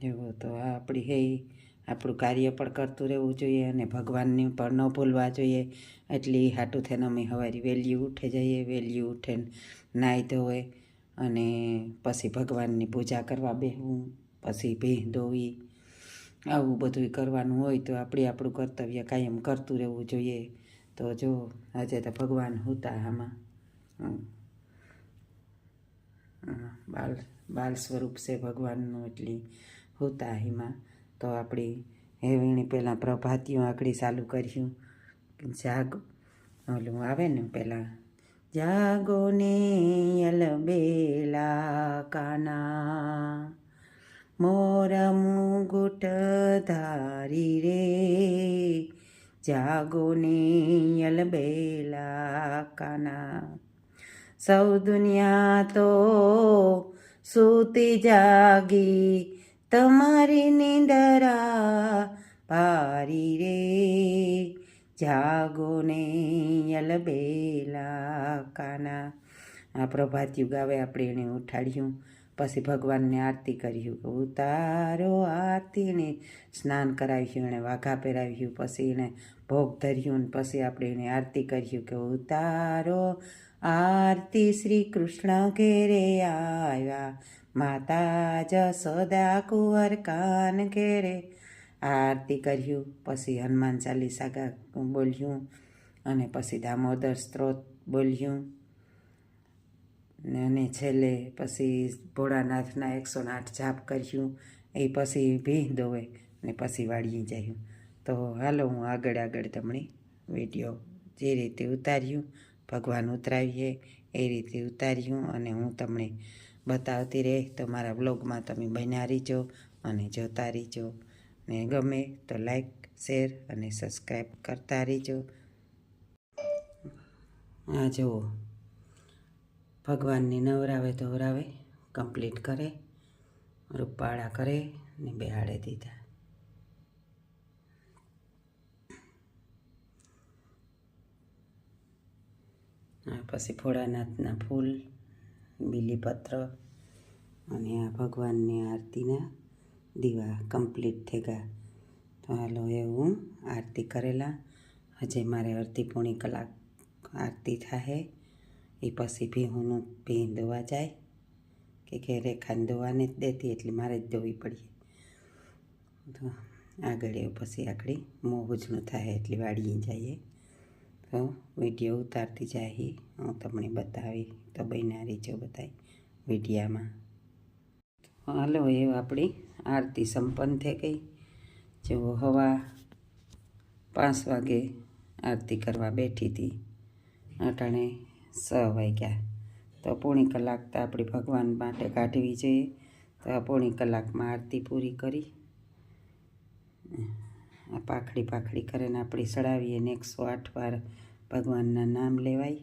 જુઓ તો આ આપણી હે, આપણું કાર્ય પણ કરતું રહેવું જોઈએ અને ભગવાનને પણ ન ભૂલવા જોઈએ. એટલી હાટું થઈને અમે સવારે વહેલી ઉઠે જઈએ વહેલી ઉઠે નાહી ધોવે અને પછી ભગવાનની પૂજા કરવા બેહવું પછી ભેહ ધોવી. આવું બધું કરવાનું હોય તો આપણે આપણું કર્તવ્ય કાયમ કરતું રહેવું જોઈએ. તો જો, આજે તો ભગવાન હતા આમાં બાલ બાલ સ્વરૂપ છે ભગવાનનું એટલી હોતા એમાં. તો આપણી હેવીણી પહેલાં પ્રભાતિયું આકડી ચાલુ કર્યું. જાગ. ઓલું આવે ને પહેલાં. જાગો ને અલબેલા કાના. મોર મુગુટ ધારી રે. જાગો ને અલબેલા કાના. સૌ દુનિયા તો સૂતી જાગી તમારી નિંદરા પારી રે. જાગો ને અલબેલા કાના. આ પ્રભાત્યુ ગાવે આપણે એને ઉઠાડ્યું. પછી ભગવાનને આરતી કર્યું ઉતારો આરતીને સ્નાન કરાવ્યું એણે વાઘા પહેરાવ્યું, પછી એણે ભોગ ધર્યું ને પછી આપણે એને આરતી કર્યું કે ઉતારો આરતી શ્રી કૃષ્ણ ઘેરે આવ્યા. માતા જસોદા કુંવર કાન ઘેરે. આરતી કર્યું, પછી હનુમાન ચાલીસા ગા બોલ્યું અને પછી દામોદર સ્ત્રોત બોલ્યું. અને છેલ્લે પછી ભોળાનાથના એકસો આઠ જાપ કર્યું, એ પછી ભી દોવે ને પછી વાળી જયું. તો હાલો હું આગળ આગળ તમને વીડિયો જે રીતે ઉતાર્યું, ભગવાન ઉતરાવીએ એ રીતે ઉતાર્યું અને હું તમને બતાવતી રહે. તો મારા બ્લોગમાં તમે બન્યા રહીજો અને જોતા રહીજો. ને ગમે તો લાઈક શેર અને સબસ્ક્રાઈબ કરતા રહીજો. આ જુઓ. ભગવાનની નવરાવે ધોરાવે કમ્પ્લીટ કરે, રૂપાળા કરે ને બેહાડે દીધા. પછી ભોળાનાથના ફૂલ બીલીપત્ર અને આ ભગવાનની આરતીના દીવા કમ્પ્લીટ થઈ ગયા. તો હાલો એવું આરતી કરેલા. હજે મારે અડધી પોણી કલાક આરતી થાય એ પછી ભી હું ભીન દોવા જાય કે કે રેખાને દોવાને જ દેતી એટલે મારે જ દોવી પડીએ. તો આગળ પછી આગળ મોહુજનું થાય એટલે વાળીએ જઈએ. તો વીડિયો ઉતારતી જાય હું તમને બતાવી, તો બહેનારી જો બતાવી વિડીયામાં. હાલો એ આપણી આરતી સંપન્ન થઈ ગઈ. જો હવા પાંચ વાગે આરતી કરવા બેઠી હતી. અટાણે છ વાગ્યા. તો પોણી કલાક તો આપણે ભગવાન માટે કાઢવી જોઈએ. તો આ પોણી કલાકમાં આરતી પૂરી કરી. આ પાખડી પાખડી કરીને આપણી ચડાવીએ ને એકસો આઠ વાર ભગવાનના નામ લેવાય.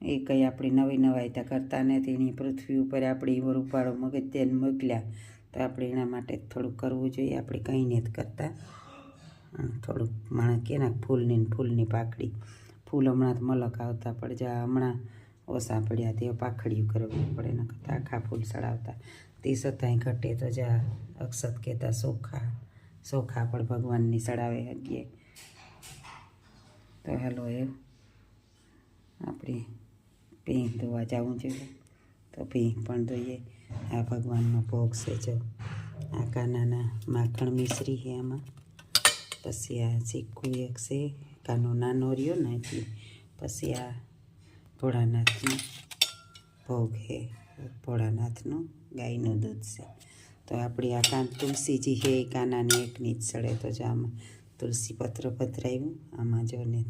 એ કંઈ આપણી નવી નવાઈતા કરતા નથી એની પૃથ્વી ઉપર આપણી રૂપાળો મગજને મોકલ્યા તો આપણે એના માટે થોડુંક કરવું જોઈએ, આપણે કંઈ નથી કરતા. થોડુંક માણસ કે ને ફૂલની ફૂલની પાખડી. ફૂલ હમણાં તો મલક આવતા પણ જા હમણાં ઓછા પડ્યા તે પાખડીયું કરવું પડે ને આખા ફૂલ સડાવતા તે છતાંય ઘટે તો જા અક્ષત કહેતા સોખા. સોખા પણ ભગવાનની ચડાવે શકીએ તો હાલો એ આપણે ભીંગ ધોવા જવું જોઈએ તો ભીંગ પણ ધોઈએ. આ ભગવાનનો ભોગ છે જો. આ કાનાના માખણ મિશ્રી છે આમાં. પછી આ ચીકુ એક છે કાનો નાનો રહ્યો ને એટલે પછી આ ભોળાનાથનો ભોગ છે. ભોળાનાથનું ગાયનું દૂધ છે. તો આપણી આ કાન તુલસીજી એ કાનાની એકની જ સડે તો જો આમાં તુલસી પત્ર પધરાવ્યું આમાં જો ને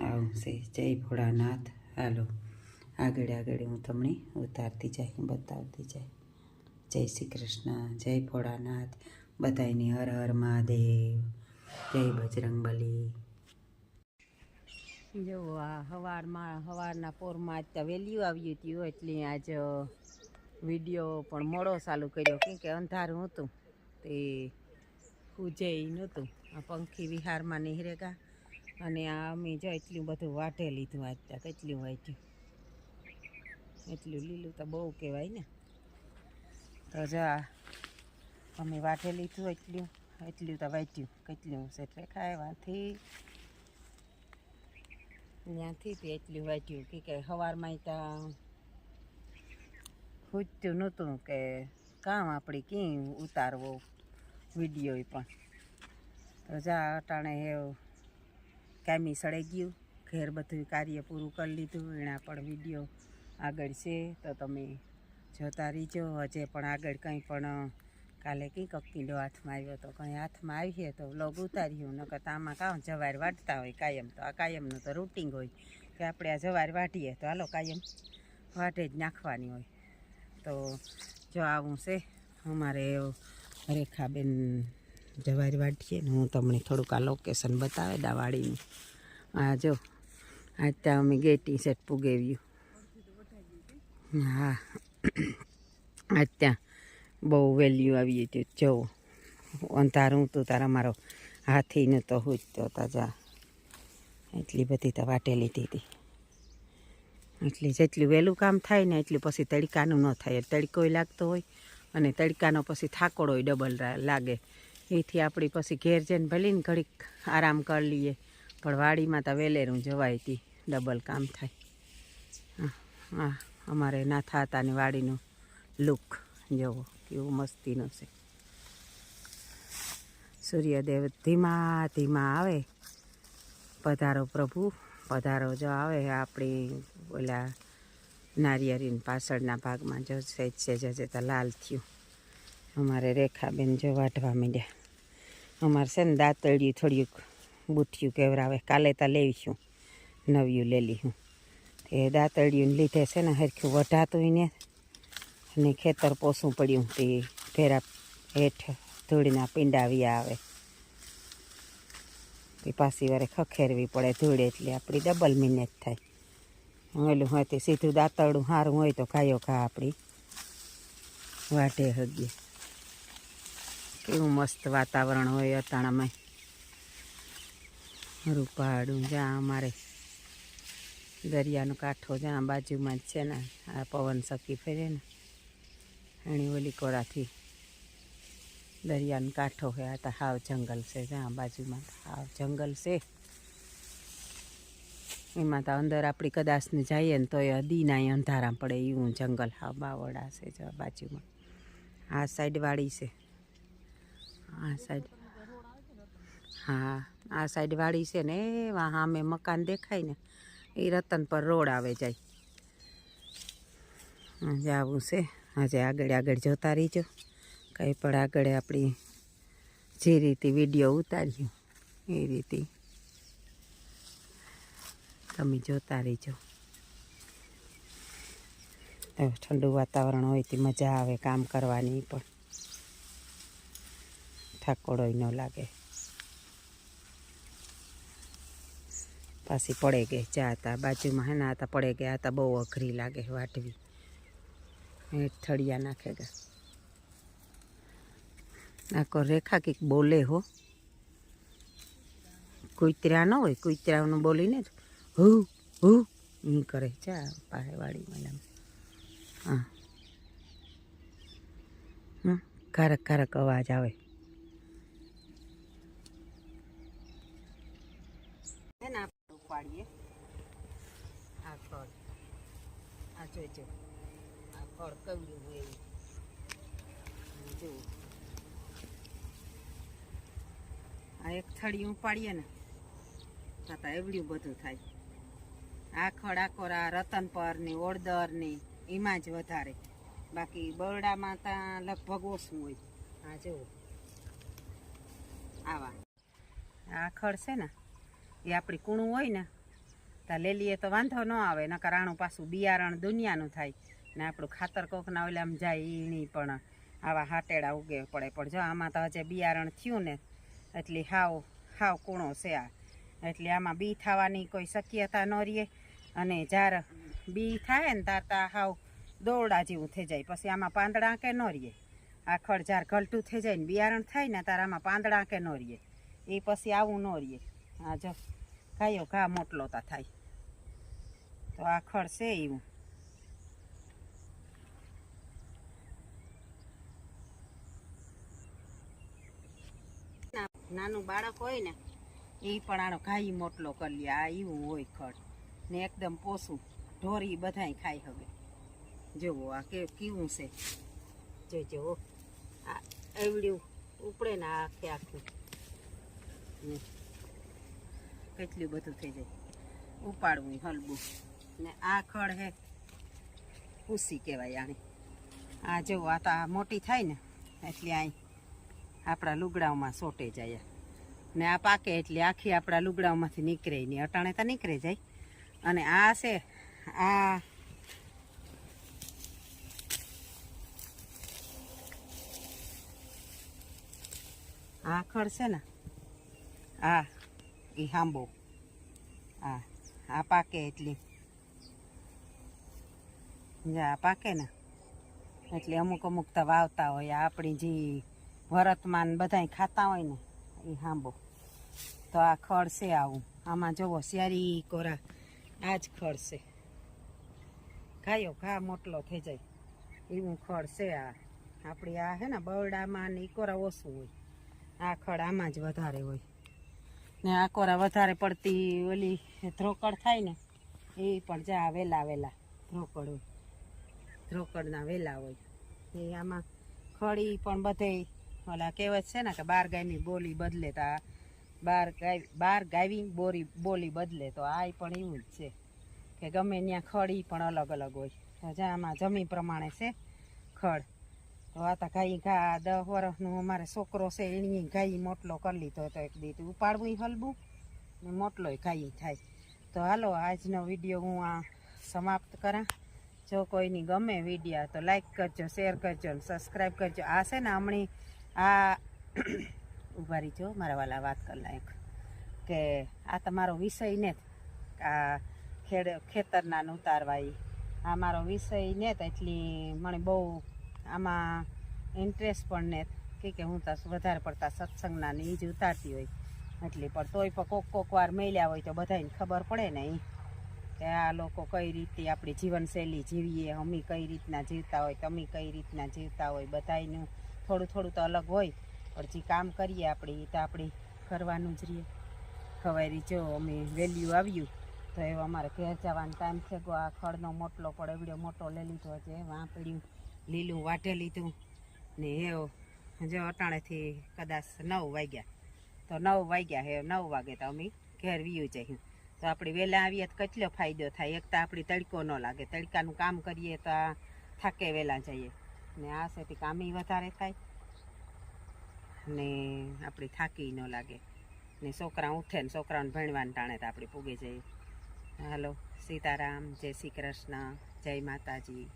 આવું જય ભોળાનાથ. હાલો, આગળ આગળ હું તમને ઉતારતી જાય બતાવતી જાય જય શ્રી કૃષ્ણ, જય ભોળાનાથ. બધાયની હર હર મહાદેવ. જય બજરંગબલી. જો આ સવારમાં સવારના પોરમાં આજ તો વહેલું આવ્યું હતું, એટલે આજ વીડિયો પણ મોડો ચાલુ કર્યો. કેમ કે અંધારું હતું તે પૂજે નહોતું. આ પંખી વિહારમાં નીહરેગા અને આ અમે જો એટલું બધું વાઢે લીધું આજ તો. કેટલું વાંચ્યું એટલું લીલું તો બહુ કહેવાય ને. તો જો અમે વાટે લીધું એટલું એટલું તો વાટ્યું કેટલું છે રેખાય વાંથી ત્યાંથી તે એટલું વાટ્યું કે કે સવારમાં ત્યાં ખૂજતું નહોતું કે કામ આપણે ક્યાં ઉતારવો વીડિયો પણ. તો જા અટાણે એ કામી સળાઈ ગયું. ઘેર બધું કાર્ય પૂરું કરી લીધું. એના પણ વીડિયો આગળ છે તો તમે જોતા રહીજો. હજે પણ આગળ કંઈ પણ, કાલે કંઈક કિલો હાથમાં આવ્યો તો કંઈ હાથમાં આવીએ તો વ્લોગ ઉતાર્યું નકર તો આમાં કાં જવાર વાટતા હોય કાયમ તો. આ કાયમનું તો રૂટિંગ હોય કે આપણે આ જવાર વાટીએ તો હાલો કાયમ વાટે જ નાખવાની હોય. તો જો આવું છે, અમારે રેખાબેન જવાર વાટીએ ને હું તમને થોડુંક આ લોકેશન બતાવે દાવાડીનું. આ જો આજ ત્યાં અમે ગેટી સેટ પુગેવ્યું. હા આજ ત્યાં બહુ વેલ્યુ આવી હતી. જવો અંધારું તું તારા મારો હાથી નહોતો તો તાજા. એટલી બધી તો વાટે લીધી હતી. એટલે જેટલું વહેલું કામ થાય ને એટલું પછી તડકાનું ન થાય. તડકોય લાગતો હોય અને તડકાનો પછી થાકોડોય ડબલ લાગે. એથી આપણી પછી ઘેર જઈને ભલીને ઘડીક આરામ કરી લઈએ. પણ વાડીમાં તો વેલેરું જવાય હતી ડબલ કામ થાય. હા અમારે નાથા હતાની વાડીનો લુક જવો, કેવું મસ્તીનો છે. સૂર્યદેવ ધીમા ધીમા આવે. પધારો પ્રભુ. પધારો જો આવે આપણી ઓલા નારિયેરીની પાછળના ભાગમાં જો સેજ સેજ હજે તો લાલ થયું. અમારે રેખાબેન જો વાટવા માંડ્યા. અમારે છે ને દાંતળિયું થોડીક બુઠિયું કેવરાવે. કાલે તો લેવીશું, નવ્યું લઈ હું એ દાંતળિયું લીધે છે ને હરખ્યું વઢાતું ને અને ખેતર પોસું પડ્યું. તે ફેરા હેઠ ધૂળના પીંડાવ્યા આવે. તે પાછી વારે ખખેરવી પડે ધૂળ એટલે આપણી ડબલ મહેનત થાય. ઓલું હોય તે સીધું દાંતરડું સારું હોય તો ખાયો ખા આપણી. વાટે હગીએ કેવું મસ્ત વાતાવરણ હોય અતાણામાં રૂપાડું જ્યાં અમારે. દરિયાનો કાંઠો જ્યાં બાજુમાં જ છે ને, આ પવન સકી ફેરે ને. એની ઓલી કોરાથી દરિયાનો કાંઠો હોય આ તો હાવ જંગલ છે જ્યાં બાજુમાં હાવ જંગલ છે. એમાં તો અંદર આપણી કદાચને જઈએ ને તો એ અદીના અંધારા પડે એવું જંગલ હાવ બાવડા છે, જો બાજુમાં. આ સાઈડવાળી છે. આ સાઈડ હા, આ સાઈડવાળી છે ને, એવા સામે મકાન દેખાય ને, એ રતન પર રોડ આવે જાય. આજે આવું છે. આજે આગળ આગળ જોતા રહીજો. કંઈ પણ આગળ આપણી જે રીતે વીડિયો ઉતાર્યો, એ રીતે તમે જોતા રહીજો. ઠંડુ વાતાવરણ હોય તે મજા આવે કામ કરવાની પણ. ઠાકોડોય ન લાગે. પાછી પડે ગઈ ચા હતા, બાજુમાં હે ને આ તા પડે ગયા હતા, બહુ અઘરી લાગે વાટવી. હેઠ થળિયા નાખે ગયા આખો રેખા કંઈક બોલે હો. કુતરા ન હોય કુતરાનું બોલીને જ હું હું, એમ કરે. ચા પાહેવાળી મેડમ હા. હમ કારક કારક અવાજ આવે. ઉપાડીએ. આ ફળ આ આ ફળ કવડું હોય જુઓ. આ એક થળી ઉપાડીએ ને તો એવડ્યું બધું થાય. આ ખડાકોરા રતન પર ને ઓળદરની એમાં જ વધારે. બાકી બરડામાં ત્યાં લગભગ ઓછું હોય. આ જુઓ. આવા. આ ખડ છે ને, એ આપણી કૂણું હોય ને ત્યાં લેલીએ તો વાંધો ન આવે, નકર આણું પાછું બિયારણ દુનિયાનું થાય. ને આપણું ખાતર કોકના આમ જાય એની પણ આવા હાટેડા ઉગે પડે. પણ જો આમાં તો હજે બિયારણ થયું ને એટલે હાવ હાવ કૂણો છે આ. એટલે આમાં બી થવાની કોઈ શક્યતા ન રહે. અને જાર બી થાય ને તાર તા હાવ દોરડા જેવું થઈ જાય. પછી આમાં પાંદડા કે ન રહીએ આ ખડ જાર ઘલટું થઈ જાય ને બિયારણ થાય ને તાર આમાં પાંદડા કે ન રહીએ એ પછી આવું ન રહીએ આ જો ગાયો ઘા મોટલો તા થાય. તો આ ખડ છે એવું. નાનું બાળક હોય ને, એ પણ આનો ઘાઈ મોટલો કરી લે. આ એવું હોય ખડ. ને એકદમ પોસું. ઢોરી બધાય ખાઈ હવે. જોવો આ કે, કેવું છે. જો હો. આ એવડ્યું ઉપડે ને આખે આખું. કેટલું બધું થઈ જાય. ઉપાડવું હલબું. ને આ ખડ હે કુસી કહેવાય આને. આ જો આ તો મોટી થાય ને, એટલે અહીં આપણા લુગડાઓમાં સોટે જાય. ને આ પાકે એટલે આખી આપણા લુગડાઓમાંથી નીકળે નહીં અટાણે તો નીકળે જાય. અને આ છે, આ આ છે ને, આ, એ હાંબો. આ આ પાકે એટલી. આ પાકે ને, એટલે અમુક અમુક તો વાવતા હોય, આપણી જે વરતમાન બધાય ખાતા હોય ને, એ હાંબો. તો આ ખડશે આવું. આમાં જુઓ શિયારી કોરા, આ જ ખડશે ખાયો, ઘા મોટલો થઈ જાય. એવું ખડશે આ. આપણી આ હે ને, બરડામાં ને કોરા ઓછું હોય. આ ખડ આમાં જ વધારે હોય. ને આ કોરા વધારે પડતી ઓલી ધ્રોકડ થાય ને, એ પણ જા વેલા વેલા ધ્રોકડ હોય. ધ્રોકડના વેલા હોય. એ આમાં ખડી પણ બધે ઓલા કહેવત છે ને કે બાર ગાયની બોલી બદલે તો બાર ગાય, બાર ગાવી બોરી, બોલી બદલે, તો આ પણ એવું જ છે. કે ગમે ત્યાં ખડી પણ અલગ અલગ હોય. તો આમાં જમીન પ્રમાણે છે ખડ. તો આ તો ગાય ઘા દસ વર્ષનો અમારે છોકરો છે, એની ગાય મોટલો કરી લીધો હતો એક દી. તો ઉપાડવું હલબું? ને મોટલોય ગાય થાય. તો હાલો, આજનો વીડિયો હું આ સમાપ્ત કરા. જો કોઈની ગમે વિડીયા, તો લાઈક કરજો શેર કરજો સબસ્ક્રાઈબ કરજો. આ છે ને હમણાં આ ઊભા રહીજો મારા વાલા વાત કરી લાયક કે આ તમારો વિષય ને. આ ખેડ, ખેતરના ઉતારવાય. આ મારો વિષય ને એટલી મને બહુ આમાં ઇન્ટરેસ્ટ પણ ને કે કે હું તો વધારે પડતા સત્સંગના ને એ જ ઉતારતી હોય. એટલી પણ તોય પણ કોક કોક વાર મળ્યા હોય તો બધાને ખબર પડે ને અહીં કે આ લોકો કઈ રીતે આપણી જીવનશૈલી જીવીએ, અમે કઈ રીતના જીવતા હોય, તમે કઈ રીતના જીવતા હોય, બધાયનું થોડું થોડું તો અલગ હોય. જે કામ કરીએ આપણે, એ તો આપણે કરવાનું જ રહીએ. ખવારી જો અમે વેલ્યુ આવ્યું, તો એવો અમારે ઘેર જવાનો ટાઈમ થઈ ગયો આ ખડનો મોટલો પણ એવડો મોટો લઈ લીધો છે વાં પડ્યું લીલું વાટે લીધું. ને એવો, જો અટાણેથી કદાચ નવ વાગ્યા. તો નવ વાગ્યા હે, નવ વાગે તો અમે ઘેર વીયું જઈએ તો આપણે વહેલા આવીએ તો કેટલો ફાયદો થાય? એક તો આપણી તડકો ન લાગે. તડકાનું કામ કરીએ તો થાકે વહેલા જઈએ. ને આ સેથી કામે વધારે થાય. ને આપણી થાકી ન લાગે. ને છોકરા ઉઠે ને છોકરાઓને ભણવાને ટાણે તો આપણે પૂગી જઈએ. હાલો, સીતારામ, જય શ્રી કૃષ્ણ, જય માતાજી.